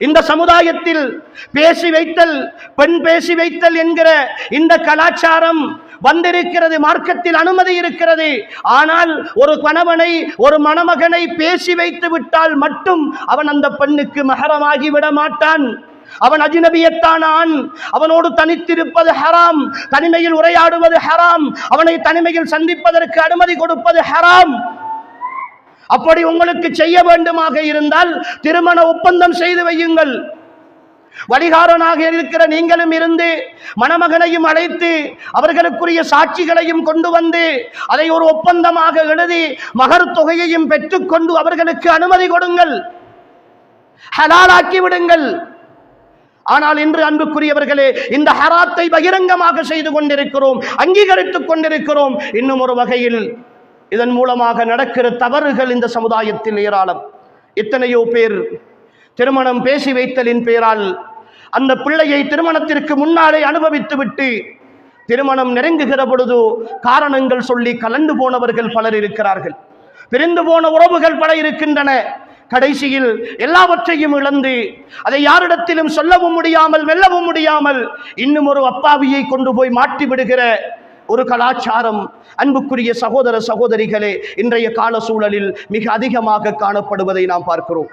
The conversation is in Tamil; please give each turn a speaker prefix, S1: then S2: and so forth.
S1: இந்த சமுதாயத்தில் பேசி வைத்தல் பெண் பேசி வைத்தல் என்கிற இந்த கலாச்சாரம் வந்திருக்கிறது மார்க்கத்தில் அனுமதி இருக்கிறது. ஆனால் ஒரு கணவனை ஒரு மணமகனை பேசி வைத்து விட்டால் மட்டும் அவன் அந்த பெண்ணுக்கு மகரமாகி விட மாட்டான். அவன் அஜினபியத்தான் ஆண். அவனோடு தனித்திருப்பது ஹராம். தனிமையில் உரையாடுவது ஹராம். அவனை தனிமையில் சந்திப்பதற்கு அனுமதி கொடுப்பது ஹராம். அப்படி உங்களுக்கு செய்ய வேண்டுமாக இருந்தால் திருமண ஒப்பந்தம் செய்து வையுங்கள். வழிகாரனாக இருக்கிற நீங்களும் இருந்து மணமகனையும் அழைத்து அவர்களுக்குரிய சாட்சிகளையும் கொண்டு வந்து அதை ஒரு ஒப்பந்தமாக எழுதி மகர் தொகையையும் பெற்றுக்கொண்டு அவர்களுக்கு அனுமதி கொடுங்கள். ஹலாலாக்கி விடுங்கள். ஆனால் இன்று அன்புக்குரியவர்களே இந்த ஹராத்தை பகிரங்கமாக செய்து கொண்டிருக்கிறோம் அங்கீகரித்துக் கொண்டிருக்கிறோம். இன்னும் ஒரு வகையில் இதன் மூலமாக நடக்கிற தவறுகள் இந்த சமுதாயத்தில் ஏராளம். எத்தனையோ பேர் திருமணம் பேசி வைத்தலின் பெயரால் அந்த பிள்ளையை திருமணத்திற்கு முன்னாலே அனுபவித்து விட்டு திருமணம் நெருங்குகிற பொழுது காரணங்கள் சொல்லி கலந்து போனவர்கள் பலர் இருக்கிறார்கள். பிரிந்து போன உறவுகள் பல இருக்கின்றன. கடைசியில் எல்லாவற்றையும் இழந்து அதை யாரிடத்திலும் சொல்லவும் முடியாமல் வெல்லவும் முடியாமல் இன்னும் ஒரு அப்பாவியை கொண்டு போய் மாட்டி விடுகிற ஒரு கலாச்சாரம் அன்புக்குரிய சகோதர சகோதரிகளே இன்றைய கால சூழலில் மிக அதிகமாக காணப்படுவதை நாம் பார்க்கிறோம்.